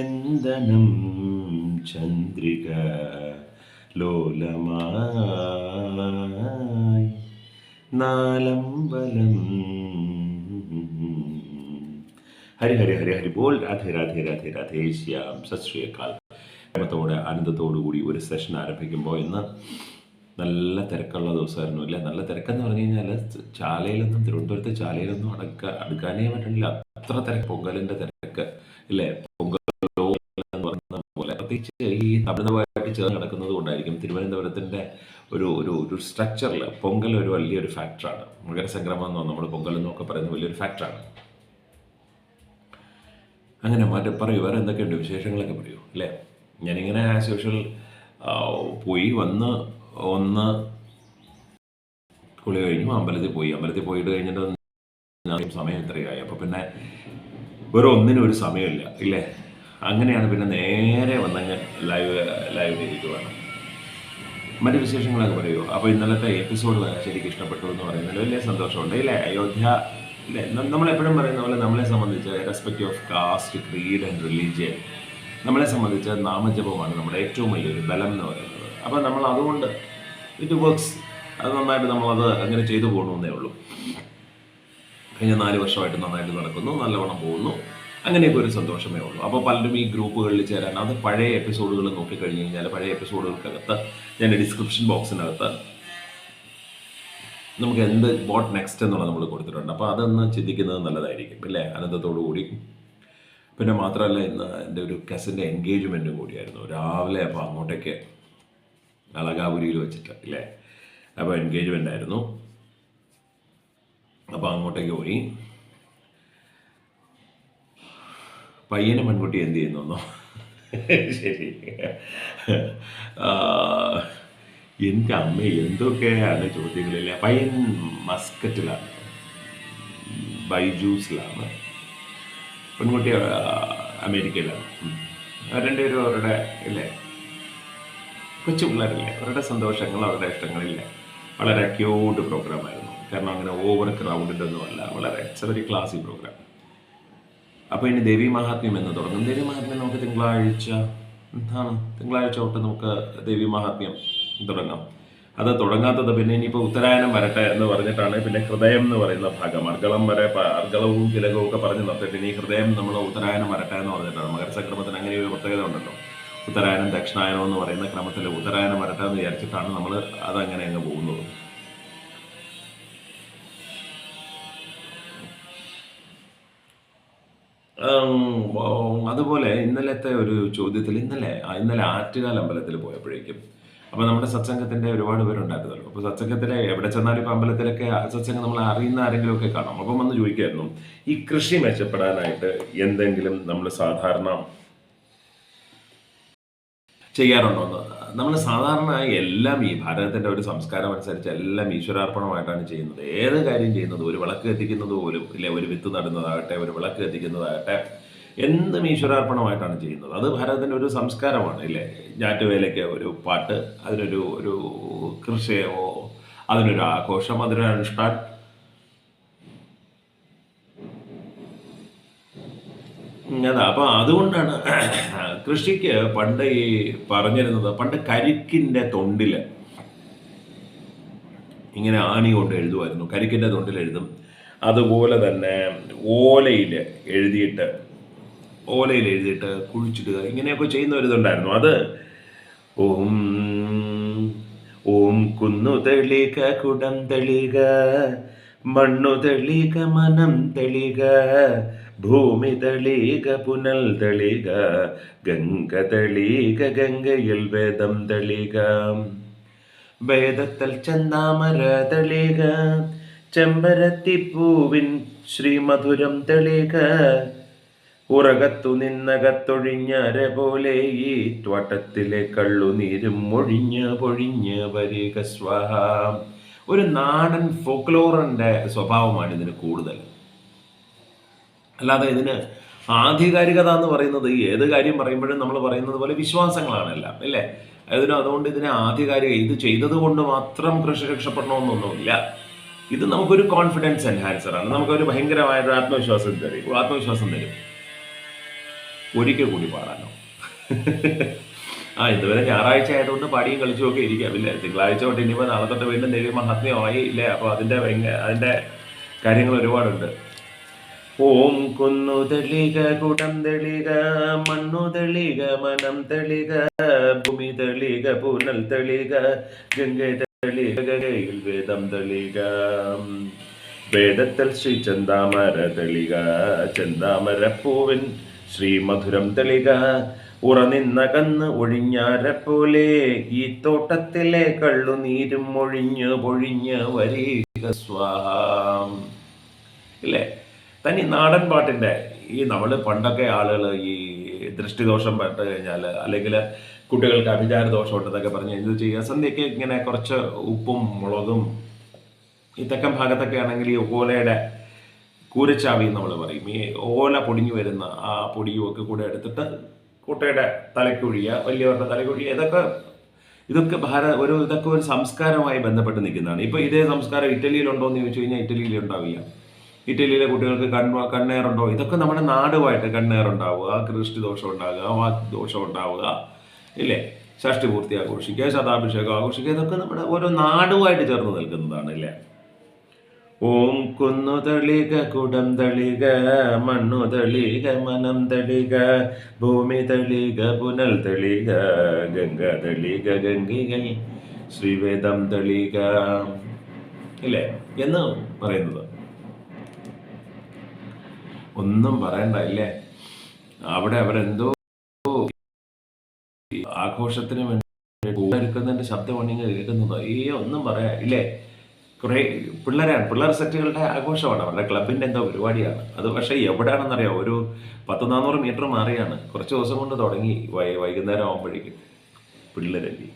ചന്ദനം ചന്ദ്രിക ലോലമായി നാലമ്പലം ഹരി ഹരി ഹരി ഹരി ബോൾ. രാധേ രാധേ രാധേ രാധേ ശ്യാം. സത് പ്രേമത്തോടെ ആനന്ദത്തോടു കൂടി ഒരു സെഷൻ ആരംഭിക്കുമ്പോൾ ഇന്ന് നല്ല തിരക്കുള്ള ദിവസമായിരുന്നു അല്ലേ നല്ല തിരക്കെന്ന് പറഞ്ഞു കഴിഞ്ഞാൽ ചാലയിലൊന്നും തിരുവനന്തപുരത്തെ ചാലയിലൊന്നും അടക്ക അടുക്കാനേ പറ്റില്ല. അത്ര തിരക്ക് പൊങ്കലിന്റെ തിരക്ക് ഇല്ലേ? പോലെ പ്രത്യേകിച്ച് ഈ തമിഴ്നാടുമായിട്ട് ചേർന്ന് നടക്കുന്നത് കൊണ്ടായിരിക്കും തിരുവനന്തപുരത്തിന്റെ ഒരു ഒരു ഒരു സ്ട്രക്ചറിൽ പൊങ്കൽ ഒരു വലിയൊരു ഫാക്ടറാണ് മകരസംക്രമം എന്നോ നമ്മൾ പൊങ്കൽ എന്നൊക്കെ പറയുന്ന വലിയൊരു ഫാക്ടറാണ് അങ്ങനെ മാറ്റി പറയൂ വേറെ എന്തൊക്കെയുണ്ട് വിശേഷങ്ങളൊക്കെ പറയൂ അല്ലേ? ഞാനിങ്ങനെ ആസ് യൂഷ്വൽ പോയി വന്ന് ഒന്ന് കുളി കഴിഞ്ഞു അമ്പലത്തിൽ പോയി. അമ്പലത്തിൽ പോയിട്ട് കഴിഞ്ഞിട്ട് സമയം ഇത്രയായി അപ്പോൾ പിന്നെ വേറെ ഒന്നിനും ഒരു സമയമില്ല ഇല്ലേ? അങ്ങനെയാണ് പിന്നെ നേരെ വന്നങ്ങ് ലൈവ് ലൈവ് ലൈവിലിരിക്കുവാണ് മറ്റ് വിശേഷങ്ങളൊക്കെ പറയൂ അപ്പോൾ ഇന്നലത്തെ എപ്പിസോഡ് ശരിക്കും ഇഷ്ടപ്പെട്ടു എന്ന് പറയുന്നതിൽ വലിയ സന്തോഷമുണ്ട്. ഇല്ലേ? അയോധ്യ ഇല്ലേ? നമ്മളെപ്പോഴും പറയുന്ന പോലെ നമ്മളെ സംബന്ധിച്ച് respect of caste creed and religion നമ്മളെ സംബന്ധിച്ച് നാമജപമാണ് നമ്മുടെ ഏറ്റവും വലിയൊരു ബലം എന്ന് പറയുന്നത്. അപ്പോൾ നമ്മൾ അതുകൊണ്ട് ഇറ്റ് വർക്ക്സ് അത് നന്നായിട്ട് നമ്മളത് അങ്ങനെ ചെയ്തു പോകണമെന്നേ ഉള്ളൂ. കഴിഞ്ഞ നാല് വർഷമായിട്ട് നന്നായിട്ട് നടക്കുന്നു. നല്ലവണ്ണം പോകുന്നു. അങ്ങനെയൊക്കെ ഒരു സന്തോഷമേ ഉള്ളൂ. അപ്പോൾ പലരും ഈ ഗ്രൂപ്പുകളിൽ ചേരാൻ അത് പഴയ എപ്പിസോഡുകൾ നോക്കിക്കഴിഞ്ഞ് കഴിഞ്ഞാൽ പഴയ എപ്പിസോഡുകൾക്കകത്ത് ഞാൻ ഡിസ്ക്രിപ്ഷൻ ബോക്സിനകത്ത് നമുക്ക് എന്ത് വാട്ട് നെക്സ്റ്റ് എന്നുള്ളത് നമ്മൾ കൊടുത്തിട്ടുണ്ട്. അപ്പോൾ അതൊന്ന് ചിന്തിക്കുന്നത് നല്ലതായിരിക്കും ഇല്ലേ? അനന്തത്തോടു കൂടി. പിന്നെ മാത്രമല്ല ഇന്ന് എന്റെ ഒരു കസിന്റെ എൻഗേജ്മെന്റും കൂടിയായിരുന്നു. രാവിലെ അപ്പോൾ അങ്ങോട്ടേക്ക് അളകാപുരിയിൽ വെച്ചിട്ട് അല്ലേ അപ്പോൾ എൻഗേജ്മെന്റ് ആയിരുന്നു. അപ്പോൾ അങ്ങോട്ടേക്ക് പോയി. പയ്യനും പെൺകുട്ടി എന്ത് ചെയ്യുന്നു ശരി. എന്റെ അമ്മ എന്തൊക്കെയാണ് ചോദ്യങ്ങളില്ല പയ്യൻ മസ്കറ്റിലാണ്. ബൈജൂസിലാണ്. പെൺകുട്ടി അമേരിക്കയിലാണ്. രണ്ടുപേരും അവരുടെ ഇല്ലേ? കൊച്ചു പിള്ളേരല്ലേ? അവരുടെ സന്തോഷങ്ങൾ അവരുടെ ഇഷ്ടങ്ങളില്ലേ. വളരെ ക്യൂട്ട് പ്രോഗ്രാമായിരുന്നു. കാരണം അങ്ങനെ ഓവർ ക്രൗഡഡ് ഒന്നുമല്ല വളരെ ഇറ്റ്സ് വെരി ക്ലാസി പ്രോഗ്രാം. അപ്പോൾ ഇനി ദേവി മഹാത്മ്യം എന്ന് തുടങ്ങും. ദേവി മഹാത്മ്യം നമുക്ക് തിങ്കളാഴ്ച എന്താണ്? തിങ്കളാഴ്ച തൊട്ട് നമുക്ക് ദേവി മഹാത്മ്യം തുടങ്ങാം. അത് തുടങ്ങാത്തത് പിന്നെ ഇനിയിപ്പോൾ ഉത്തരായനം വരട്ടെ എന്ന് പറഞ്ഞിട്ടാണ് പിന്നെ ഹൃദയം എന്ന് പറയുന്ന ഭാഗം. അർഗളം വരെ അർഗളവും തിലകവും ഒക്കെ പറഞ്ഞ് നിർത്തിയിട്ട് ഇനി ഹൃദയം നമ്മൾ ഉത്തരായനം വരട്ടെ എന്ന് പറഞ്ഞിട്ടാണ്. മകരസക്രമത്തിന് അങ്ങനെ ഒരു പ്രത്യേകത ഉണ്ടല്ലോ. ഉത്തരായനം ദക്ഷിണായനം എന്ന് പറയുന്ന ക്രമത്തിൽ ഉത്തരായനം വരട്ടെ എന്ന് വിചാരിച്ചിട്ടാണ് നമ്മൾ അതങ്ങനെ അങ്ങ് പോകുന്നത്. അതുപോലെ ഇന്നലത്തെ ഒരു ചോദ്യത്തിൽ ഇന്നലെ ഇന്നലെ ആറ്റുകാൽ അമ്പലത്തിൽ പോയപ്പോഴേക്കും അപ്പോൾ നമ്മുടെ സത്സംഗത്തിന്റെ ഒരുപാട് പേരുണ്ടായിരുന്നല്ലോ. അപ്പോൾ സത്സംഗത്തിലെ എവിടെ ചെന്നാലും ഇപ്പോൾ അമ്പലത്തിലൊക്കെ സത്സംഗം നമ്മൾ അറിയുന്ന ആരെങ്കിലും ഒക്കെ കാണാം. അപ്പം വന്ന് ചോദിക്കായിരുന്നു ഈ കൃഷി മെച്ചപ്പെടാനായിട്ട് എന്തെങ്കിലും നമ്മൾ സാധാരണ ചെയ്യാറുണ്ടോ എന്ന്? നമ്മൾ സാധാരണ എല്ലാം ഈ ഭാരതത്തിന്റെ ഒരു സംസ്കാരം അനുസരിച്ച് എല്ലാം ഈശ്വരാർപ്പണമായിട്ടാണ് ചെയ്യുന്നത്. ഏത് കാര്യം ചെയ്യുന്നത്? ഒരു വിളക്ക് എത്തിക്കുന്നത് പോലും ഇല്ല? ഒരു വിത്ത് നടുന്നതാകട്ടെ ഒരു വിളക്ക് എത്തിക്കുന്നതാകട്ടെ എന്തും ഈശ്വരാർപ്പണമായിട്ടാണ് ചെയ്യുന്നത്. അത് ഭാരതത്തിന്റെ ഒരു സംസ്കാരമാണ് ഇല്ലേ? ഞാറ്റുവേലയ്ക്ക് ഒരു പാട്ട് അതിനൊരു ഒരു കൃഷിയോ അതിനൊരു ആഘോഷം അതിനൊരു അനുഷ്ഠാൻ. അതാ. അപ്പം അതുകൊണ്ടാണ് കൃഷിക്ക് പണ്ട് ഈ പറഞ്ഞിരുന്നത് പണ്ട് കരിക്കിന്റെ തൊണ്ടിൽ ഇങ്ങനെ ആണി കൊണ്ട് എഴുതുമായിരുന്നു. കരിക്കിന്റെ തൊണ്ടിൽ എഴുതും. അതുപോലെ തന്നെ ഓലയിൽ എഴുതിയിട്ട് ഓലയിൽ എഴുതിയിട്ട് കുഴിച്ചിടുക. ഇങ്ങനെയൊക്കെ ചെയ്യുന്ന ഒരു ഇതുണ്ടായിരുന്നു. അത് ഓം ഓം കുന്നു തെളിക കുടം തെളിക മണ്ണു തെളിക മനം തെളിക ഭൂമി തളിക പുനൽ തളിക ഗംഗ തളിക ഗംഗയിൽ വേദം തളിക. വേദത്തൽ ചന്ദാമര ചന്താമര ചെമ്പരത്തി പൂവിൻ ശ്രീമധുരം തെളിക. ഉറകത്തു നിന്നകത്തൊഴിഞ്ഞര പോലെ ഈ തോട്ടത്തിലെ കള്ളുനീരും ഒഴിഞ്ഞ് പൊഴിഞ്ഞ് വരിക സ്വാഹ. ഒരു നാടൻ ഫോക്ലോറിന്റെ സ്വഭാവമാണ് ഇതിന് കൂടുതൽ. അല്ലാതെ ഇതിന് ആധികാരികത എന്ന് പറയുന്നത് ഏത് കാര്യം പറയുമ്പോഴും നമ്മൾ പറയുന്നത് പോലെ വിശ്വാസങ്ങളാണെല്ലാം അല്ലേ? അതിന് അതുകൊണ്ട് ഇതിനെ ആധികാരിക ഇത് ചെയ്തത് കൊണ്ട് മാത്രം കൃഷി രക്ഷപ്പെടണമെന്നൊന്നുമില്ല. ഇത് നമുക്കൊരു കോൺഫിഡൻസ് എൻഹാൻസർ ആണ്. നമുക്കൊരു ഭയങ്കരമായൊരു ആത്മവിശ്വാസം തരും. ആത്മവിശ്വാസം തരും. ഒരിക്കൽ കൂടി പാടാനോ ആ ഇതുവരെ ഞായറാഴ്ച ആയതുകൊണ്ട് പാടിയും കളിച്ചും ഒക്കെ ഇരിക്കാം ഇല്ലേ? തിങ്കളാഴ്ച തൊട്ട് ഇനിയിപ്പോൾ നാളെ തൊട്ട് വീണ്ടും ദേവി മഹാത്മ്യമായി ഇല്ലേ അപ്പോൾ അതിന്റെ അതിന്റെ കാര്യങ്ങൾ ഒരുപാടുണ്ട്. ഓം കുന്നു തെളിക കുടം തെളിക മണ്ണു തെളിക മനം തെളിക ഭൂമി തെളിക പൂനൽ തെളിക ഗംഗ തെളിക ഗംഗയിൽ വേദം തെളിക. വേദത്തിൽ ശ്രീ ചന്ദാമര തെളിക ചന്ദാമര പൂവിൻ ശ്രീ മധുരം തെളിക. ഉറനിന്ന കന്ന് ഒഴിഞ്ഞാരപ്പോലെ ഈ തോട്ടത്തിലെ കള്ളുനീരും ഒഴിഞ്ഞ് പൊഴിഞ്ഞ് വരിക സ്വാഹ ഇല്ലേ? തനി നാടൻ പാട്ടിന്റെ ഈ നമ്മൾ പണ്ടൊക്കെ ആളുകൾ ഈ ദൃഷ്ടിദോഷം പെട്ട് കഴിഞ്ഞാൽ അല്ലെങ്കിൽ കുട്ടികൾക്ക് അഭിചാര ദോഷം ഉണ്ടെന്നൊക്കെ പറഞ്ഞ് എന്ത് ചെയ്യുക സന്ധ്യയ്ക്ക് ഇങ്ങനെ കുറച്ച് ഉപ്പും മുളകും ഈ തെക്കൻ ഭാഗത്തൊക്കെ ആണെങ്കിൽ ഈ ഓലയുടെ കൂരച്ചാവി നമ്മൾ പറയും. ഈ ഓല പൊടിഞ്ഞു വരുന്ന ആ പൊടിയും ഒക്കെ കൂടെ എടുത്തിട്ട് കുട്ടയുടെ തലക്കൊഴിയുക വലിയവരുടെ തലക്കൊഴിയുക ഇതൊക്കെ ഇതൊക്കെ ഭാര ഒരു ഇതൊക്കെ ഒരു സംസ്കാരവുമായി ബന്ധപ്പെട്ട് നിൽക്കുന്നതാണ്. ഇപ്പോൾ ഇതേ സംസ്കാരം ഇറ്റലിയിലുണ്ടോ എന്ന് ചോദിച്ചു കഴിഞ്ഞാൽ ഇറ്റലിയിൽ ഉണ്ടാവില്ല ഇറ്റലിയിലെ കുട്ടികൾക്ക് കണ്ണ് കണ്ണേറുണ്ടോ? ഇതൊക്കെ നമ്മുടെ നാടുമായിട്ട് കണ്ണേറുണ്ടാവുക. കൃഷ്ടി ദോഷം ഉണ്ടാകുക വാക്ക് ദോഷം ഉണ്ടാവുക. ഇല്ലേ? ഷഷ്ടി പൂർത്തി ആഘോഷിക്കുക ശതാഭിഷേകം ആഘോഷിക്കുക. ഇതൊക്കെ നമ്മുടെ ഓരോ നാടുമായിട്ട് ചേർന്ന് നിൽക്കുന്നതാണ് ഇല്ലേ? ഓം കുന്നു തളിക കുടം തളിക മണ്ണു തളിക മനം തളിക ഭൂമി തളിക പുനൽ തളിക ഗംഗ തളിക ഗംഗികൾ ശ്രീവേദം തളിക. ഇല്ലേ? എന്ന് പറയുന്നത് ഒന്നും പറയണ്ട ഇല്ലേ അവിടെ അവരെന്തോ ആഘോഷത്തിന് വേണ്ടി എടുക്കുന്നതിന്റെ ശബ്ദമാണ് ഇങ്ങനെ കേൾക്കുന്നത്? ഈ ഒന്നും പറയാ ഇല്ലേ കുറെ പിള്ളേരാണ്. പിള്ളേർ സെറ്റുകളുടെ ആഘോഷമാണ്. അവരുടെ ക്ലബിന്റെ എന്തോ പരിപാടിയാണ്. അത് പക്ഷേ എവിടെയാണെന്നറിയാം ഒരു പത്ത് നാനൂറ് മീറ്റർ മാറിയാണ്. കുറച്ച് ദിവസം കൊണ്ട് തുടങ്ങി വൈ വൈകുന്നേരം ആകുമ്പോഴേക്കും പിള്ളേരല്ലേ?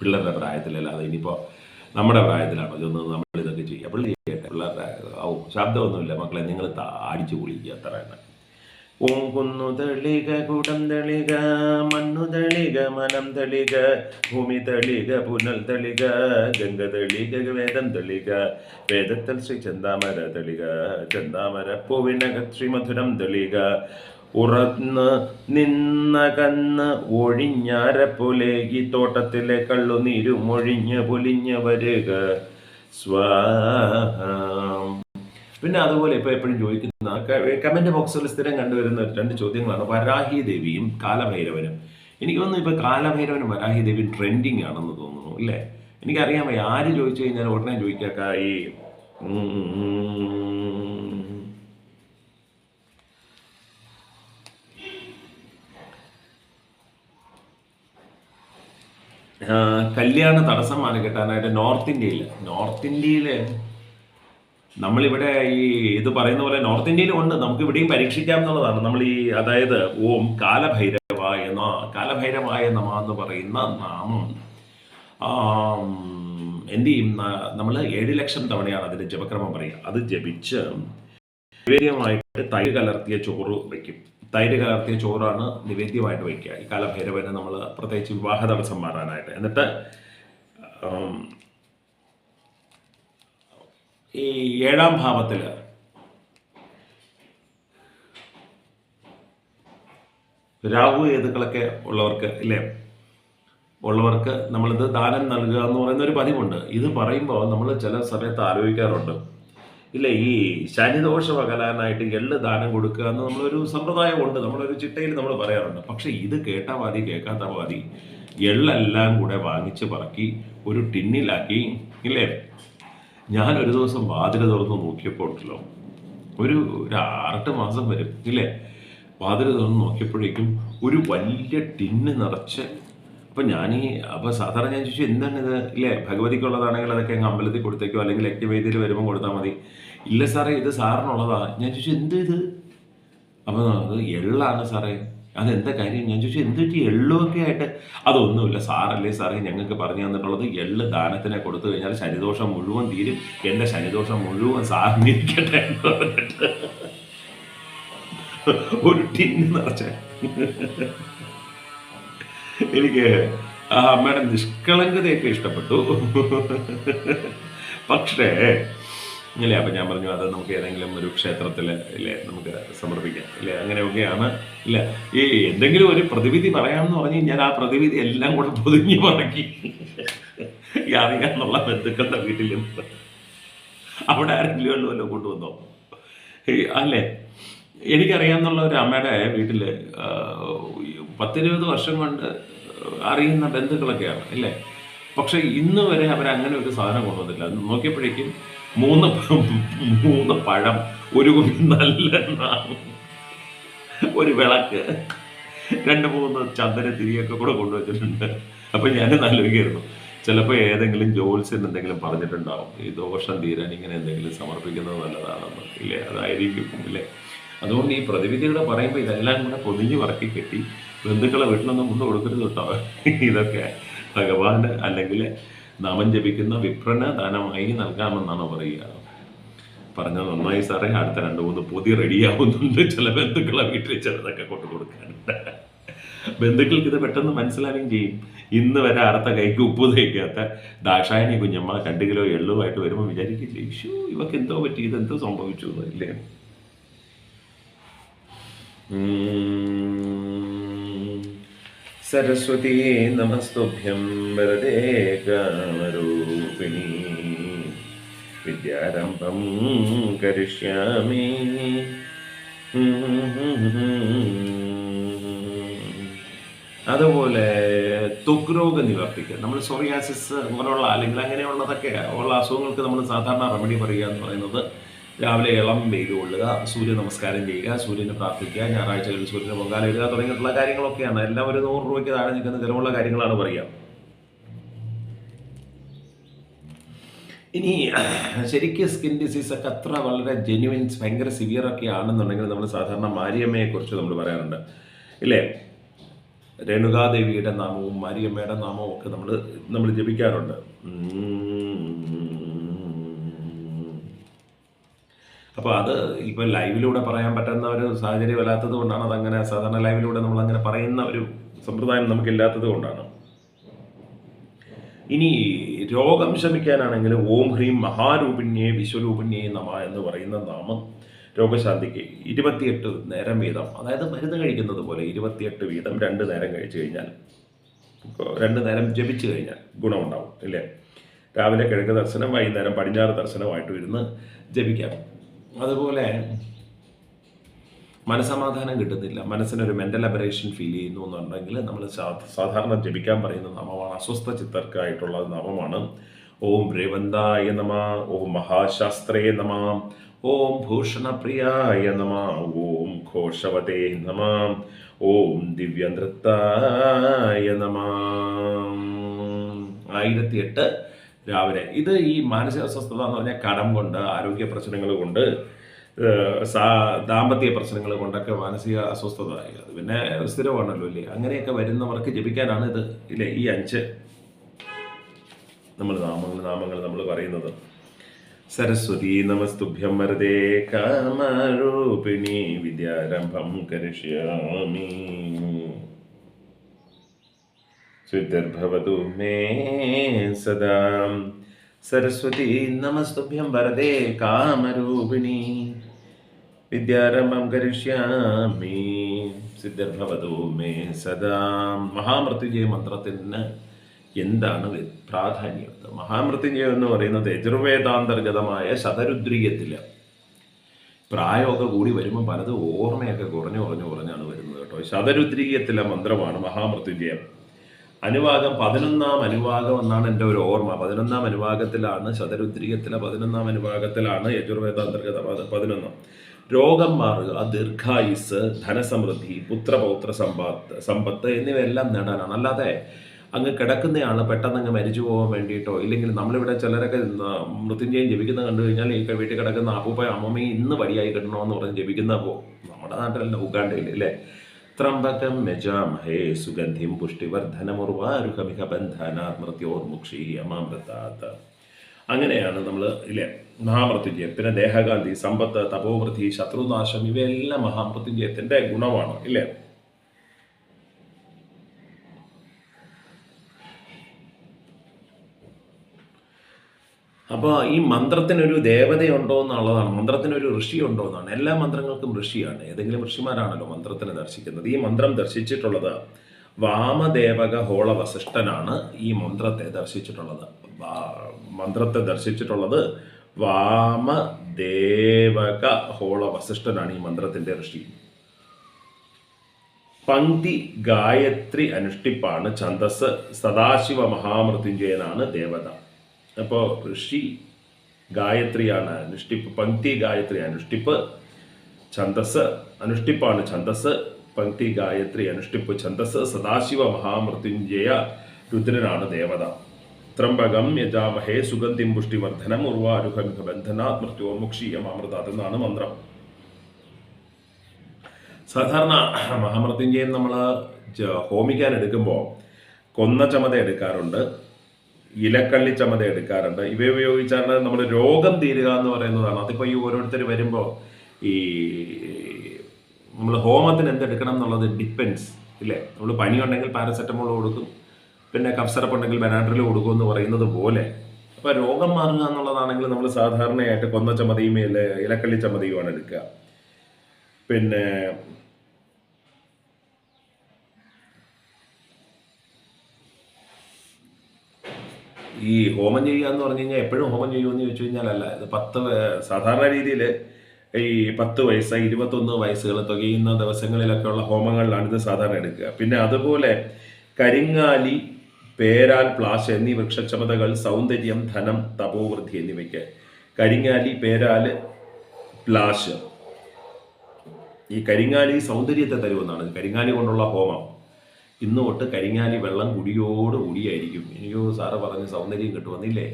പിള്ളേരുടെ പ്രായത്തിലല്ലാതെ ഇനിയിപ്പോൾ നമ്മുടെ പ്രായത്തിലാണോ? ഇതൊന്നും നമ്മൾ ഇതൊക്കെ ചെയ്യുക പിള്ളേർ ചെയ്യട്ടെ പിള്ളേരുടെ ഓ ശബ്ദമൊന്നുമില്ല മക്കളെ നിങ്ങൾ അടിച്ചു കുളിക്കുക അത്ര തന്നെ. ഓങ്കുന്നു കുന്നു തളിക കുടം തളിക മണ്ണു തളിക മനം തളിക ഭൂമി തളിക പുനൽ തളിക ഗംഗ തളിക വേദം തളിക വേദത്തിൽ ശ്രീ ചന്ദാമര തളിക ചന്ദാമര പൂവിനക ശ്രീ മധുരം തളിക. ഉറന്ന് നിന്ന കന്ന് ഒഴിഞ്ഞാര ഈ തോട്ടത്തിലെ കള്ളുനീരും ഒഴിഞ്ഞ് പൊലിഞ്ഞ് വരിക. സ്വാഹം പിന്നെ അതുപോലെ ഇപ്പോൾ എപ്പോഴും ചോദിക്കുന്ന കമന്റ് ബോക്സിൽ സ്ഥിരം കണ്ടുവരുന്ന രണ്ട് ചോദ്യങ്ങളാണ്. വരാഹി ദേവിയും കാലഭൈരവനും. എനിക്ക് തോന്നുന്നു ഇപ്പോൾ കാലഭൈരവനും വരാഹി ദേവിയും ട്രെൻഡിങ് ആണെന്ന് തോന്നുന്നു അല്ലേ? എനിക്കറിയാൻ വയ്യ. ആര് ചോദിച്ചു കഴിഞ്ഞാൽ ഉടനെ ചോദിക്കാക്ക ഈ കല്യാണ തടസ്സമാണ് കിട്ടാനായിട്ട് നോർത്ത് ഇന്ത്യയിൽ നോർത്ത് ഇന്ത്യയിൽ നമ്മളിവിടെ ഈ ഇത് പറയുന്ന പോലെ നോർത്ത് ഇന്ത്യയിലും ഉണ്ട്. നമുക്ക് ഇവിടെയും പരീക്ഷിക്കാം എന്നുള്ളതാണ്. നമ്മൾ ഈ അതായത് ഓം കാലഭൈരവായ കാലഭൈരവായ നമ എന്ന് പറയുന്ന നാമം. എന്ത് ചെയ്യും? നമ്മൾ ഏഴ് ലക്ഷം തവണയാണ് അതിന്റെ ജപക്രമം പറയുക. അത് ജപിച്ച് നിവേദ്യമായിട്ട് തൈര് കലർത്തിയ ചോറ് വയ്ക്കും. തൈര് കലർത്തിയ ചോറാണ് നിവേദ്യമായിട്ട് വയ്ക്കുക. ഈ കാലഭൈരവനെ നമ്മൾ പ്രത്യേകിച്ച് വിവാഹ തടസ്സം മാറാനായിട്ട്. എന്നിട്ട് ഈ ഏഴാം ഭാവത്തിൽ രാഹു ഏതുക്കളൊക്കെ ഉള്ളവർക്ക് ഇല്ലേ? ഉള്ളവർക്ക് നമ്മളിത് ദാനം നൽകുക എന്ന് പറയുന്ന ഒരു പതിവുണ്ട്. ഇത് പറയുമ്പോൾ നമ്മൾ ചില സമയത്ത് ആലോചിക്കാറുണ്ട്. ഇല്ല ഈ ശനിദോഷം അകലാനായിട്ട് എള്ള് ദാനം കൊടുക്കുക എന്ന് നമ്മളൊരു സമ്പ്രദായമുണ്ട്. നമ്മളൊരു ചിട്ടയിൽ നമ്മൾ പറയാറുണ്ട്. പക്ഷെ ഇത് കേട്ട മതി കേൾക്കാത്ത മതി എള്ളെല്ലാം കൂടെ വാങ്ങിച്ച് പറക്കി ഒരു ടിന്നിലാക്കി ഇല്ലേ? ഞാൻ ഒരു ദിവസം വാതിൽ തുറന്ന് നോക്കിയപ്പോൾ ഒരു ഒരു ആറെട്ട് മാസം വരും ഇല്ലേ? വാതിൽ തുറന്ന് നോക്കിയപ്പോഴേക്കും ഒരു വലിയ ടിന്ന് നിറച്ച് അപ്പം ഞാൻ ഈ അപ്പോൾ സാധാരണ ഞാൻ ചോദിച്ചു എന്താണ് ഇത്? ഇല്ലേ? ഭഗവതിക്കുള്ളതാണെങ്കിൽ അതൊക്കെ അങ്ങ് അമ്പലത്തിൽ കൊടുത്തേക്കോ? അല്ലെങ്കിൽ യജ്ഞവേദിയിൽ വരുമ്പോൾ കൊടുത്താൽ മതി. ഇല്ല സാറേ ഇത് സാറിനുള്ളതാണ് ഞാൻ ചോദിച്ചു എന്ത് ഇത്? അപ്പോൾ അത് എള്ളാണ് സാറേ. അതെന്താ കാര്യം? ഞാൻ ചോദിച്ചു എന്ത് പറ്റി? എള്ളൊക്കെ ആയിട്ട്? അതൊന്നുമില്ല. സാറല്ലേ സാറേ ഞങ്ങൾക്ക് പറഞ്ഞു തന്നിട്ടുള്ളത് എള്ള് ദാനത്തിനെ കൊടുത്തു കഴിഞ്ഞാൽ ശനിദോഷം മുഴുവൻ തീരും. എന്റെ ശനിദോഷം മുഴുവൻ സാറിനിരിക്കട്ടെ എന്ന് പറഞ്ഞിട്ട്. ഒരു ടിന്ന് നിറച്ച. എനിക്ക് ആ അമ്മയുടെ നിഷ്കളങ്കതയൊക്കെ ഇഷ്ടപ്പെട്ടു. പക്ഷേ ഇല്ലേ? അപ്പം ഞാൻ പറഞ്ഞു അത് നമുക്ക് ഏതെങ്കിലും ഒരു ക്ഷേത്രത്തിൽ ഇല്ലേ? നമുക്ക് സമർപ്പിക്കാം. ഇല്ലേ? അങ്ങനെയൊക്കെയാണ് ഇല്ല? ഈ എന്തെങ്കിലും ഒരു പ്രതിവിധി പറയാമെന്ന് പറഞ്ഞ് ഞാൻ ആ പ്രതിവിധി എല്ലാം കൂടെ പൊതുങ്ങി മടക്കി. ഈ അറിയാന്നുള്ള ബന്ധുക്കളുടെ വീട്ടിലും. അവിടെ ആരെങ്കിലും വല്ലതും കൊണ്ടുവന്നോ? അല്ലേ? എനിക്കറിയാമെന്നുള്ള ഒരു അമ്മയുടെ വീട്ടിൽ പത്തിരുപത് വർഷം കൊണ്ട് അറിയുന്ന ബന്ധുക്കളൊക്കെയാണ് അല്ലേ പക്ഷെ ഇന്ന് വരെ അവരങ്ങനെ ഒരു സാധനം കൊണ്ടുവന്നില്ല. നോക്കിയപ്പോഴേക്കും മൂന്ന് മൂന്ന് പഴം ഒരു കുപ്പി നല്ല ഒരു വിളക്ക് രണ്ട് മൂന്ന് ചന്ദന തിരിയൊക്കെ കൂടെ കൊണ്ടുവച്ചിട്ടുണ്ട്. അപ്പം ഞാൻ ആലോചിക്കായിരുന്നു. ചിലപ്പോൾ ഏതെങ്കിലും ജോത്സ്യൻ എന്തെങ്കിലും പറഞ്ഞിട്ടുണ്ടാവും. ഈ ദോഷം തീരാൻ ഇങ്ങനെ എന്തെങ്കിലും സമർപ്പിക്കുന്നത് നല്ലതാണെന്ന് ഇല്ലേ? അതായിരിക്കും ഇല്ലേ? അതുകൊണ്ട് ഈ പ്രതിവിധികളെ പറയുമ്പോൾ ഇതെല്ലാം കൂടെ പൊതിഞ്ഞ് പറക്കി കെട്ടി ബന്ധുക്കളെ വീട്ടിലൊന്നും കൊണ്ടു കൊടുക്കരുത് കേട്ടോ. ഇതൊക്കെ ഭഗവാന് അല്ലെങ്കിൽ നാമം ജപിക്കുന്ന വിപ്രന് ദാനമായി നൽകാമെന്നാണ് പറയുക? പറഞ്ഞത് നന്നായി സാറേ അടുത്ത രണ്ട് മൂന്ന് പൊതി റെഡിയാവുന്നുണ്ട്. ചില ബന്ധുക്കളെ വീട്ടിൽ ചിലതൊക്കെ കൊണ്ടു കൊടുക്കാനുണ്ട്. ബന്ധുക്കൾക്ക് ഇത് പെട്ടെന്ന് മനസ്സിലാവുകയും ചെയ്യും. ഇന്ന് വരെ അറുത്ത കൈക്ക് ഉപ്പ് തേക്കാത്ത ദാക്ഷായണി കുഞ്ഞമ്മ രണ്ട് കിലോ എള്ളുമായിട്ട് വരുമ്പോൾ വിചാരിക്കില്ല ഇഷ്യൂ ഇവക്ക് എന്തോ പറ്റി? ഇതെന്തോ സംഭവിച്ചു ഇല്ലേ. സരസ്വതി നമസ്തുഭ്യം വരദേ കാമരൂപിണി വിദ്യാരംഭം കരിഷ്യാമി. അതുപോലെ ത്വക് രോഗ നിവർത്തിക്കുക. നമ്മൾ സോറിയാസിസ് അങ്ങനെയുള്ള അല്ലെങ്കിൽ അങ്ങനെയുള്ളതൊക്കെ ഉള്ള അസുഖങ്ങൾക്ക് നമ്മൾ സാധാരണ റെമഡി പറയുക എന്ന് പറയുന്നത് രാവിലെ ഇളം വെയിൽ കൊള്ളുക സൂര്യ നമസ്കാരം ചെയ്യുക സൂര്യനെ പ്രാർത്ഥിക്കുക ഞായറാഴ്ചകളിൽ സൂര്യനെ പൊങ്കാല എഴുതുക തുടങ്ങിയിട്ടുള്ള കാര്യങ്ങളൊക്കെയാണ്. എല്ലാം ഒരു നൂറ് രൂപയ്ക്ക് താഴെ നിൽക്കുന്ന ചിലവുള്ള കാര്യങ്ങളാണ് പറയുക ഇനി ശരിക്കും സ്കിൻ ഡിസീസ് ഒക്കെ അത്ര വളരെ ജെന്യുവൻ ഭയങ്കര സിവിയർ ഒക്കെ ആണെന്നുണ്ടെങ്കിൽ നമ്മൾ സാധാരണ മാരിയമ്മയെ കുറിച്ച് നമ്മൾ പറയാറുണ്ട്. ഇല്ലേ? രേണുകാദേവിയുടെ നാമവും മാരിയമ്മയുടെ നാമവും ഒക്കെ നമ്മൾ നമ്മൾ ജപിക്കാറുണ്ട്. അപ്പോൾ അത് ഇപ്പോൾ ലൈവിലൂടെ പറയാൻ പറ്റുന്ന ഒരു സാഹചര്യം അല്ലാത്തത് കൊണ്ടാണ് അതങ്ങനെ സാധാരണ ലൈവിലൂടെ നമ്മൾ അങ്ങനെ പറയുന്ന ഒരു സമ്പ്രദായം നമുക്കില്ലാത്തത് കൊണ്ടാണ്. ഇനി രോഗം ശമിക്കാനാണെങ്കിൽ ഓം ഹ്രീം മഹാരൂപിണ്യേ വിശ്വരൂപിണ്യേ നമ എന്ന് പറയുന്ന നാമം രോഗശാന്തിക്ക് ഇരുപത്തിയെട്ട് നേരം വീതം. അതായത് മരുന്ന് കഴിക്കുന്നത് പോലെ ഇരുപത്തിയെട്ട് വീതം രണ്ട് നേരം കഴിച്ചു കഴിഞ്ഞാൽ രണ്ട് നേരം ജപിച്ചു കഴിഞ്ഞാൽ ഗുണമുണ്ടാവും ഇല്ലേ? രാവിലെ കിഴക്ക് ദർശനം വൈകുന്നേരം പടിഞ്ഞാറ് ദർശനമായിട്ട് ഇരുന്ന് ജപിക്കാം. അതുപോലെ മനസമാധാനം കിട്ടുന്നില്ല. മനസ്സിനൊരു മെന്റൽ അബറേഷൻ ഫീൽ ചെയ്യുന്നു എന്നുണ്ടെങ്കിൽ നമ്മൾ സാധാരണ ജപിക്കാൻ പറയുന്ന നാമമാണ് അസ്വസ്ഥ ചിത്തർക്കായിട്ടുള്ള നാമമാണ്. ഓം രേവന്തായ നമ ഓം മഹാശാസ്ത്രേ നമ ഓം ഭൂഷണപ്രിയായ നമ ഓം ഘോഷവതേ നമ ഓം ദിവ്യനൃത്തായ നമ. ആയിരത്തി എട്ട് രാവിലെ. ഇത് ഈ മാനസിക അസ്വസ്ഥത എന്ന് പറഞ്ഞാൽ കടം കൊണ്ട് ആരോഗ്യ പ്രശ്നങ്ങൾ കൊണ്ട് ദാമ്പത്യ പ്രശ്നങ്ങൾ കൊണ്ടൊക്കെ മാനസിക അസ്വസ്ഥത. അത് പിന്നെ സ്ഥിരമാണല്ലോ ഇല്ലേ? അങ്ങനെയൊക്കെ വരുന്നവർക്ക് ജപിക്കാനാണ് ഇത് ഇല്ലേ? ഈ അഞ്ച് നമ്മൾ നാമങ്ങൾ നാമങ്ങൾ നമ്മൾ പറയുന്നത്. സരസ്വതി നമസ്തുഭ്യം വരദേ കാമരൂപിണി വിദ്യാരംഭം കരിഷ്യാമി. സിദ്ധിർഭവതു മേ സദാ സരസ്വതി നമസ്തുഭ്യം വരദേ കാമരൂപിണി വിദ്യാരംഭം കരിഷ്യാമി സിദ്ധർഭവതു മേ സദാ മഹാമൃത്യുജയ മന്ത്രത്തിന് എന്താണ് പ്രാധാന്യം? മഹാമൃത്യുജയം എന്ന് പറയുന്നത് യജുർവേദാന്തർഗതമായ ശതരുദ്രീയത്തിൽ പ്രായമൊക്കെ കൂടി വരുമ്പോൾ പലത് ഓർമ്മയൊക്കെ കുറഞ്ഞു കുറഞ്ഞു കുറഞ്ഞാണ് വരുന്നത് കേട്ടോ. ശതരുദ്രീയത്തിലെ മന്ത്രമാണ് മഹാമൃത്യുഞ്ജയം. അനുവാഗം പതിനൊന്നാം അനുവാഗം എന്നാണ് എന്റെ ഒരു ഓർമ്മ. പതിനൊന്നാം അനുവാഗത്തിലാണ് ശതരുദ്രീയത്തിലെ പതിനൊന്നാം അനുവാഗത്തിലാണ് യജുർവേദാന്തർഗത അന്തർഗത പതിനൊന്നാം. രോഗം മാറുക ദീർഘായുസ് ധനസമൃദ്ധി പുത്രപൗത്ര സമ്പാത്ത് സമ്പത്ത് എന്നിവയെല്ലാം നേടാനാണ്. അല്ലാതെ അങ്ങ് കിടക്കുന്നയാൾ പെട്ടെന്ന് അങ്ങ് മരിച്ചു പോകാൻ വേണ്ടിയിട്ടോ ഇല്ലെങ്കിൽ നമ്മളിവിടെ ചിലരൊക്കെ മൃത്യുഞ്ജയം ജപിക്കുന്ന കണ്ടു കഴിഞ്ഞാൽ ഈ വീട്ടിൽ കിടക്കുന്ന അപ്പൂപ്പ അമ്മമ്മയും ഇന്ന് വടിയായി കിട്ടണമെന്ന് പറഞ്ഞ് ജപിക്കുന്ന നമ്മുടെ നാട്ടിലല്ല ഉഗാണ്ടയിൽ അല്ലേ? ത്രംബകം യജാമഹേ സുഗന്ധിം പുഷ്ടിവർദ്ധനമുർവാരുഹമിഹ ബന്ധനാത് മൃത്യോർമുക്ഷി അമാമൃതാത്. അങ്ങനെയാണ് നമ്മൾ ഇല്ലേ? മഹാമൃത്യുജയം പിന്നെ ദേഹകാന്തി സമ്പത്ത് തപോവൃത്തി ശത്രുനാശം ഇവയെല്ലാം മഹാമൃത്യുജയത്തിന്റെ ഗുണമാണ് ഇല്ലേ? അപ്പോൾ ഈ മന്ത്രത്തിനൊരു ദേവതയുണ്ടോ എന്നുള്ളതാണ് മന്ത്രത്തിനൊരു ഋഷി ഉണ്ടോ എന്നാണ്. എല്ലാ മന്ത്രങ്ങൾക്കും ഋഷിയാണ്. ഏതെങ്കിലും ഋഷിമാരാണല്ലോ മന്ത്രത്തിനെ ദർശിക്കുന്നത്. ഈ മന്ത്രം ദർശിച്ചിട്ടുള്ളത് വാമദേവക ഹോള വസിഷ്ഠനാണ് ഈ മന്ത്രത്തെ ദർശിച്ചിട്ടുള്ളത്. മന്ത്രത്തെ ദർശിച്ചിട്ടുള്ളത് വാമദേവക ഹോള വസിഷ്ഠനാണ് ഈ മന്ത്രത്തിന്റെ ഋഷി. പങ്ക്തി ഗായത്രി അനുഷ്ഠിപ്പാണ് ഛന്ദസ് സദാശിവ മഹാമൃത്യുഞ്ജയനാണ് ദേവത. അപ്പോൾ ഋഷി ഗായത്രിയാണ് അനുഷ്ഠിപ്പ് പങ്ക്തി ഗായത്രി അനുഷ്ഠിപ്പ് ഛന്ദസ് അനുഷ്ഠിപ്പാണ് ഛന്ദസ് പങ്ക്തി ഗായത്രി അനുഷ്ഠിപ്പ് ഛന്ദസ് സദാശിവ മഹാമൃത്യുഞ്ജയ രുദ്രനാണ് ദേവത. ത്രംബകം യജാമഹേ സുഗന്ധിം പുഷ്ടിവർദ്ധനം ഉർവാരുഹമിക ബന്ധനാത് മൃത്യോമുക്ഷീയം അമൃതാത് എന്നാണ് മന്ത്രം. സാധാരണ മഹാമൃത്യുഞ്ജയം നമ്മൾ ഹോമിക്കാൻ എടുക്കുമ്പോൾ കൊന്ന ചമത എടുക്കാറുണ്ട്. ഇലക്കള്ളി ചമത എടുക്കാറുണ്ട്. ഇവ ഉപയോഗിച്ചാണ് നമ്മൾ രോഗം തീരുക എന്ന് പറയുന്നതാണ്. അതിപ്പോൾ ഈ ഓരോരുത്തർ വരുമ്പോൾ ഈ നമ്മൾ ഹോമത്തിന് എന്തെടുക്കണം എന്നുള്ളത് ഡിപ്പെൻസ് ഇല്ലേ? നമ്മൾ പനി ഉണ്ടെങ്കിൽ പാരസെറ്റമോൾ കൊടുക്കും പിന്നെ കഫ്സറപ്പ് ഉണ്ടെങ്കിൽ ബനാഡ്രിൽ കൊടുക്കും എന്ന് പറയുന്നത് പോലെ. അപ്പോൾ രോഗം മാറുക എന്നുള്ളതാണെങ്കിൽ നമ്മൾ സാധാരണയായിട്ട് കൊന്ന ചമതയും ഇല ഇലക്കള്ളി ചമതയുമാണ് എടുക്കുക. പിന്നെ ഈ ഹോമം ചെയ്യുക എന്ന് പറഞ്ഞു കഴിഞ്ഞാൽ എപ്പോഴും ഹോമം ചെയ്യുമെന്ന് ചോദിച്ചു കഴിഞ്ഞാൽ അല്ല ഇത് പത്ത് സാധാരണ രീതിയിൽ ഈ പത്ത് വയസ്സ് ഇരുപത്തൊന്ന് വയസ്സുകൾ തികയുന്ന ദിവസങ്ങളിലൊക്കെയുള്ള ഹോമങ്ങളിലാണ് ഇത് സാധാരണ എടുക്കുക. പിന്നെ അതുപോലെ കരിങ്ങാലി പേരാൽ പ്ലാശ എന്നീ വൃക്ഷക്ഷമതകൾ സൗന്ദര്യം ധനം തപോവൃദ്ധി എന്നിവയ്ക്ക്. കരിങ്ങാലി പേരാൽ പ്ലാശ് ഈ കരിങ്ങാലി സൗന്ദര്യത്തെ തരുമെന്നാണ്. കരിങ്ങാലി കൊണ്ടുള്ള ഹോമം. ഇന്ന് തൊട്ട് കരിങ്ങാലി വെള്ളം കുടിയോട് കൂടിയായിരിക്കും. എനിക്കോ സാറ് പറഞ്ഞ് സൗന്ദര്യം കിട്ടുമെന്നില്ലേ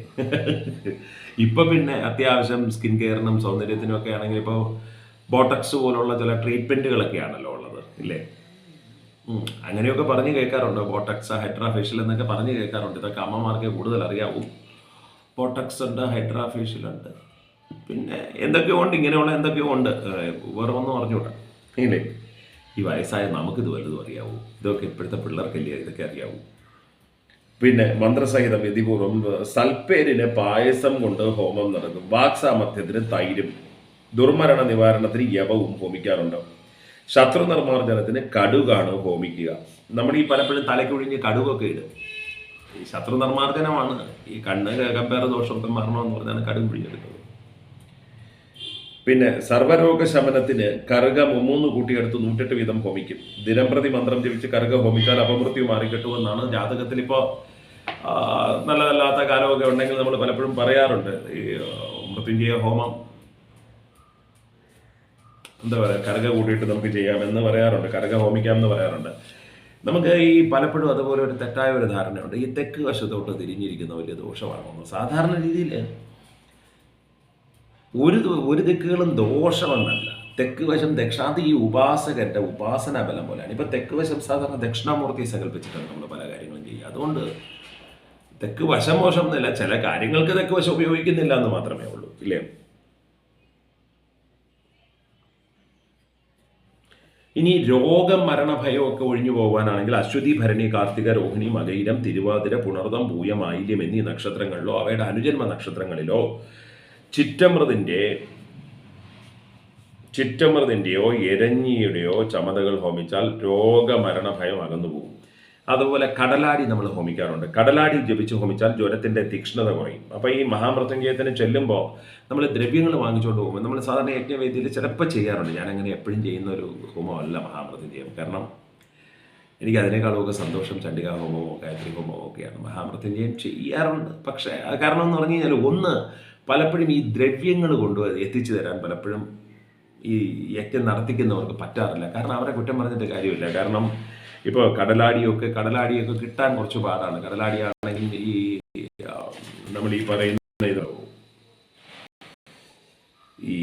ഇപ്പം പിന്നെ അത്യാവശ്യം സ്കിൻ കെയറിനും സൗന്ദര്യത്തിനും ഒക്കെ ആണെങ്കിൽ ഇപ്പോൾ ബോട്ടക്സ് പോലുള്ള ചില ട്രീറ്റ്മെന്റുകളൊക്കെയാണല്ലോ ഉള്ളത് ഇല്ലേ? അങ്ങനെയൊക്കെ പറഞ്ഞ് കേൾക്കാറുണ്ട്? ബോട്ടക്സ് ഹൈഡ്രാ ഫേഷ്യൽ എന്നൊക്കെ പറഞ്ഞ് കേൾക്കാറുണ്ട്. ഇതൊക്കെ അമ്മമാർക്ക് കൂടുതൽ അറിയാവൂ. ബോട്ടക്സ് ഉണ്ട് ഹൈഡ്രാ ഫേഷ്യൽ ഉണ്ട്. പിന്നെ എന്തൊക്കെയോ ഉണ്ട് ഇങ്ങനെയുള്ള എന്തൊക്കെയോ ഉണ്ട്. വേറെ ഒന്നും അറിഞ്ഞൂടാ ഇല്ലേ? ഈ വയസ്സായ നമുക്കിത് വലുതും അറിയാവൂ? ഇതൊക്കെ ഇപ്പോഴത്തെ പിള്ളേർക്കല്ലേ ഇതൊക്കെ അറിയാവൂ? പിന്നെ മന്ത്രസഹിതം വിധിപൂർവം സൽപ്പേരിന് പായസം കൊണ്ട് ഹോമം നടക്കും. വാക്സാമർത്ഥ്യത്തിന് തൈരും ദുർമരണ നിവാരണത്തിന് യവവും ഹോമിക്കാറുണ്ട്. ശത്രു നിർമ്മാർജനത്തിന് കടുകാണ് ഹോമിക്കുക. നമ്മൾ ഈ പലപ്പോഴും തലയ്ക്കൊഴിഞ്ഞ് കടുകൊക്കെ ഇടും. ഈ ശത്രു നിർമ്മാർജനമാണ്. ഈ കണ്ണ് കമ്പയർ ദോഷം മരണമെന്ന് പറഞ്ഞാണ് കടുക് പിഴിഞ്ഞെടുക്കുന്നത്. പിന്നെ സർവരോഗ ശമനത്തിന് കറുക മുമ്മൂന്ന് കൂട്ടിയെടുത്ത് നൂറ്റെട്ട് വീതം ഹോമിക്കും. ദിനംപ്രതി മന്ത്രം ജപിച്ച് കറുക ഹോമിച്ചാൽ അപമൃത്യു മാറിക്കിട്ടുമെന്നാണ് ജാതകത്തിൽ ഇപ്പോൾ നല്ലതല്ലാത്ത കാലമൊക്കെ ഉണ്ടെങ്കിൽ നമ്മൾ പലപ്പോഴും പറയാറുണ്ട്. ഈ മൃത്യുഞ്ജയ ഹോമം എന്താ പറയുക കറുക കൂട്ടിയിട്ട് നമുക്ക് ചെയ്യാമെന്ന് പറയാറുണ്ട്. കറുക ഹോമിക്കാം എന്ന് പറയാറുണ്ട്. നമുക്ക് ഈ പലപ്പോഴും അതുപോലെ ഒരു തെറ്റായ ഒരു ധാരണയുണ്ട്. ഈ തെക്ക് വശത്തോട്ട് തിരിഞ്ഞിരിക്കുന്ന വലിയ ദോഷമാണെന്ന് സാധാരണ രീതിയിൽ ഒരു ഒരു ദിക്കുകളും ദോഷമെന്നല്ല തെക്ക് വശം ദക്ഷാന്തി ഈ ഉപാസകന്റെ ഉപാസന ബലം പോലെയാണ്. ഇപ്പൊ തെക്ക് വശം സാധാരണ ദക്ഷിണാമൂർത്തി സങ്കല്പിച്ചിട്ടാണ് നമ്മൾ പല കാര്യങ്ങളും ചെയ്യുക. അതുകൊണ്ട് തെക്ക് വശം മോശം എന്നല്ല ചില കാര്യങ്ങൾക്ക് തെക്ക് വശം ഉപയോഗിക്കുന്നില്ല എന്ന് മാത്രമേ ഉള്ളൂ. ഇല്ലേ? ഇനി രോഗം മരണഭയം ഒക്കെ ഒഴിഞ്ഞു പോകാനാണെങ്കിൽ അശ്വതി ഭരണി കാർത്തിക രോഹിണി മകയിരം തിരുവാതിര പുണർതം പൂയം ആയില്യം എന്നീ നക്ഷത്രങ്ങളിലോ അവയുടെ അനുജന്മ നക്ഷത്രങ്ങളിലോ ചിറ്റമൃതിന്റെ ചിറ്റമൃതിന്റെയോ എരഞ്ഞിയുടെയോ ചമതകൾ ഹോമിച്ചാൽ രോഗമരണ ഭയം അകന്നു പോകും. അതുപോലെ കടലാടി നമ്മൾ ഹോമിക്കാറുണ്ട്. കടലാടി ജപിച്ച് ഹോമിച്ചാൽ ജ്വരത്തിന്റെ തീക്ഷ്ണത കുറയും. അപ്പോൾ ഈ മഹാമൃത്യുഞ്ജയത്തിന് ചെല്ലുമ്പോൾ നമ്മൾ ദ്രവ്യങ്ങൾ വാങ്ങിച്ചുകൊണ്ട് പോകുമ്പോൾ നമ്മൾ സാധാരണ യജ്ഞവേദിയിൽ ചിലപ്പോൾ ചെയ്യാറുണ്ട്. ഞാനങ്ങനെ എപ്പോഴും ചെയ്യുന്ന ഒരു ഹോമമല്ല മഹാമൃത്യുഞ്ജയം കാരണം എനിക്ക് അതിനേക്കാളൊക്കെ സന്തോഷം ചണ്ഡിക ഹോമമോ ഗായത്രി ഹോമമോ ഒക്കെയാണ് മഹാമൃത്യുഞ്ജയം ചെയ്യാറുണ്ട്. പക്ഷേ കാരണം എന്ന് പറഞ്ഞു കഴിഞ്ഞാൽ ഒന്ന് പലപ്പോഴും ഈ ദ്രവ്യങ്ങൾ കൊണ്ട് എത്തിച്ചു തരാൻ പലപ്പോഴും ഈ യജ്ഞം നടത്തിക്കുന്നവർക്ക് പറ്റാറില്ല. കാരണം അവരെ കുറ്റം പറഞ്ഞിട്ട് കാര്യമില്ല. കാരണം ഇപ്പോൾ കടലാടിയൊക്കെ കടലാടിയൊക്കെ കിട്ടാൻ കുറച്ച് പാടാണ്. കടലാടിയാണെങ്കിൽ ഈ നമ്മൾ ഈ പറയുന്ന ഈ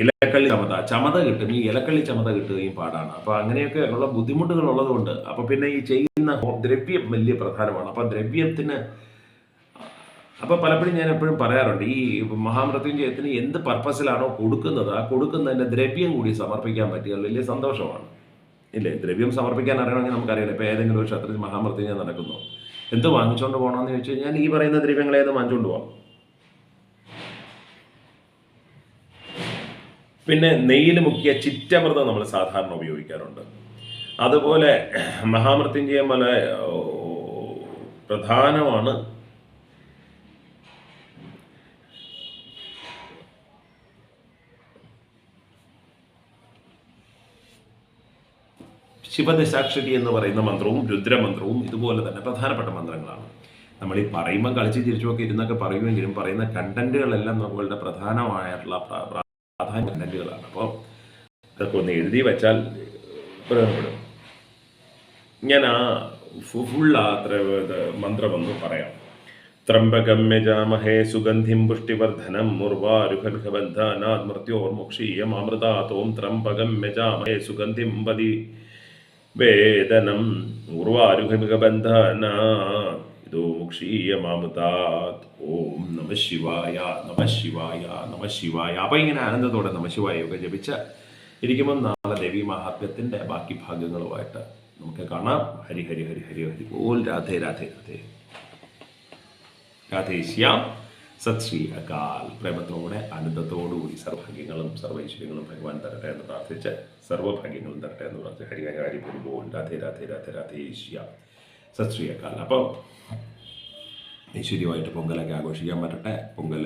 ഇലക്കള്ളി ചമത ചമത കിട്ടും. ഈ ഇലക്കള്ളി ചമത കിട്ടുകയും പാടാണ്. അപ്പൊ അങ്ങനെയൊക്കെ ഉള്ള ബുദ്ധിമുട്ടുകൾ ഉള്ളതുകൊണ്ട്. അപ്പൊ പിന്നെ ഈ ചെയ്യുന്ന ദ്രവ്യം വലിയ പ്രധാനമാണ്. അപ്പൊ ദ്രവ്യത്തിന് അപ്പോൾ പലപ്പോഴും ഞാൻ എപ്പോഴും പറയാറുണ്ട് ഈ മഹാമൃത്യുഞ്ജയത്തിന് എന്ത് പർപ്പസിലാണോ കൊടുക്കുന്നത് ആ കൊടുക്കുന്നതിന്റെ ദ്രവ്യം കൂടി സമർപ്പിക്കാൻ പറ്റിയാൽ വലിയ സന്തോഷമാണ്. ഇല്ലേ? ദ്രവ്യം സമർപ്പിക്കാൻ അറിയണമെങ്കിൽ നമുക്കറിയാം ഇപ്പൊ ഏതെങ്കിലും ഒരു ക്ഷേത്രത്തിൽ മഹാമൃത്യുഞ്ജയം നടക്കുന്നു. എന്ത് വാങ്ങിച്ചുകൊണ്ട് പോകണമെന്ന് ചോദിച്ചു കഴിഞ്ഞാൽ ഈ പറയുന്ന ദ്രവ്യങ്ങൾ ഏത് വാങ്ങിച്ചുകൊണ്ട് പോവാം? പിന്നെ നെയ്യിൽ മുക്കിയ ചിറ്റമൃതം നമ്മൾ സാധാരണ ഉപയോഗിക്കാറുണ്ട്. അതുപോലെ മഹാമൃത്യുഞ്ജയം പോലെ പ്രധാനമാണ് ശിവദശാക്ഷരി എന്ന് പറയുന്ന മന്ത്രവും രുദ്രമന്ത്രവും ഇതുപോലെ തന്നെ പ്രധാനപ്പെട്ട മന്ത്രങ്ങളാണ്. നമ്മൾ ഈ പറയുമ്പോൾ കളിച്ച് ചിരിച്ചുമൊക്കെ ഇരുന്നൊക്കെ പറയുമെങ്കിലും പറയുന്ന കണ്ടന്റുകളെല്ലാം നമ്മളുടെ പ്രധാനമായിട്ടുള്ള പ്ര- പ്രാധാന്യ കണ്ടന്റുകളാണ് അപ്പോൾ അതൊക്കെ ഒന്ന് എഴുതി വെച്ചാൽ പ്രയോജനപ്പെടും. ഞാൻ ആ ഫുൾ ആ മന്ത്രമൊന്ന് പറയാം. ത്രംബകം യജാമഹേ സുഗന്ധിം പുഷ്ടിവർദ്ധനം മുർവാരുഹൻഹബന്ധാനാത് മൃത്യോർമുക്ഷീയം അമൃതാത്തോം ത്രംബകം യജാമഹേ സുഗന്ധിം പതി വേദനം ഉർവാരുഹമികബന്ധന ഇതോ മുക്ഷീയമാമൃതാത് ഓം നമ ശിവായ നമ ശിവായ നമ ശിവായ അപ്പം ഇങ്ങനെ ആനന്ദത്തോടെ നമ ശിവായ ഒക്കെ ജപിച്ച് ഇരിക്കുമ്പോൾ നാളെ ദേവി മഹാത്മ്യത്തിന്റെ ബാക്കി ഭാഗങ്ങളുമായിട്ട് നമുക്ക് കാണാം. ഹരി ഹരി ഹരി ഹരി ഹരി. ഓൽ രാധേ രാധേ രാധേ. രാധേശ്യാം സത് ശ്രീ അകാൽ പ്രേമത്തോടെ ആനന്ദത്തോടുകൂടി സർവഭാഗ്യങ്ങളും സർവൈശ്വര്യങ്ങളും ഭഗവാൻ തരട്ടെ എന്ന് പ്രാർത്ഥിച്ച് സർവഭാഗ്യങ്ങളും തരട്ടെ എന്ന് പ്രാർത്ഥിച്ച് ഹരി ഹരി ഹരി പോകുമ്പോൾ രാധേ രാധേ രാധേ രാധേശ്യ സത് ശ്രീ അകാൽ അപ്പോൾ ഐശ്വര്യമായിട്ട് പൊങ്കലൊക്കെ ആഘോഷിക്കാൻ പറ്റട്ടെ. പൊങ്കൽ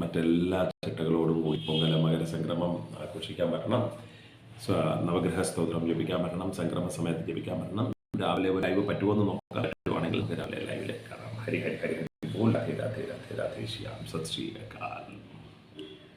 മറ്റെല്ലാ ചിട്ടകളോടും കൂടി പൊങ്കല മകരസംക്രമം ആഘോഷിക്കാൻ പറ്റണം. നവഗ്രഹ സ്തോത്രം ജപിക്കാൻ പറ്റണം. സംക്രമ സമയത്ത് ജപിക്കാൻ പറ്റണം. രാവിലെ ലൈവ് പറ്റുമോ എന്ന് നോക്കാൻ പറ്റുവാണെങ്കിൽ രാവിലെ ലൈവിലേക്ക് കാണാം ഹരി ഹരി ഹരി. ഹരി ബോൾ രാധേ